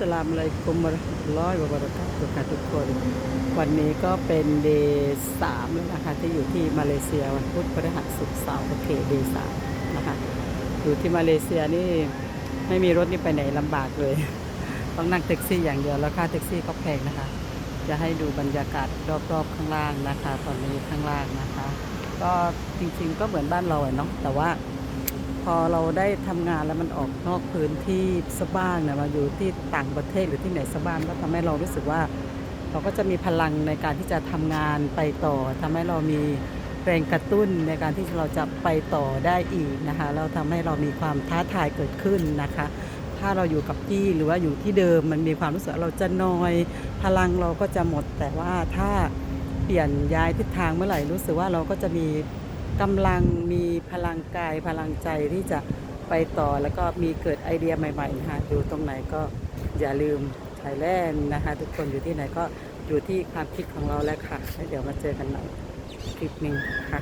สลามอะลัยกุมวะราะห์มะตุลอฮิวะบะเราะกาตุฮ์ค่ะทุกคน วันนี้ก็เป็นเดย์สามแล้วนะคะ ที่อยู่ที่มาเลเซียวันพุธพฤหัสศุกร์เสาร์โอเคเดย์สามนะคะ อยู่ที่มาเลเซียนี่ไม่มีรถนี่ไปไหนลำบากเลย ต้องนั่งแท็กซี่อย่างเดียวแล้วค่าแท็กซี่ก็แพงนะคะ จะให้ดูบรรยากาศรอบๆข้างล่างนะคะ ตอนนี้ข้างล่างนะคะ ก็จริงๆก็เหมือนบ้านเราเนาะแต่ว่า อเราได้ทำงานแล้วมันออกนอกพื้นที่สบ้างเนี่ยมาอยู่ที่ต่างประเทศหรือที่ไหนสบ้างก็ทำให้เรารู้สึกว่า เราก็จะมีพลังในการที่จะทำงานไปต่อทำให้เรามีแรงกระตุ้นในการที่เราจะไปต่อได้อีกนะคะ เราทำให้เรามีความท้าทายเกิดขึ้นนะคะ ถ้าเราอยู่กับที่หรือว่าอยู่ที่เดิมมันมีความรู้สึกเราจะนอยพลังเราก็จะหมด แต่ว่าถ้าเปลี่ยนย้ายทิศทางเมื่อไหร่รู้สึกว่าเราก็จะมี กำลังมีพลังกายพลังใจที่จะไปต่อแล้วก็มีเกิดไอเดียใหม่ๆนะคะอยู่ตรงไหนก็อย่าลืมไทยแลนด์นะคะ ทุกคนอยู่ที่ไหนก็อยู่ที่ความคิดของเราแล้วค่ะแล้วเดี๋ยวมาเจอกันใหม่คลิปหนึ่งค่ะ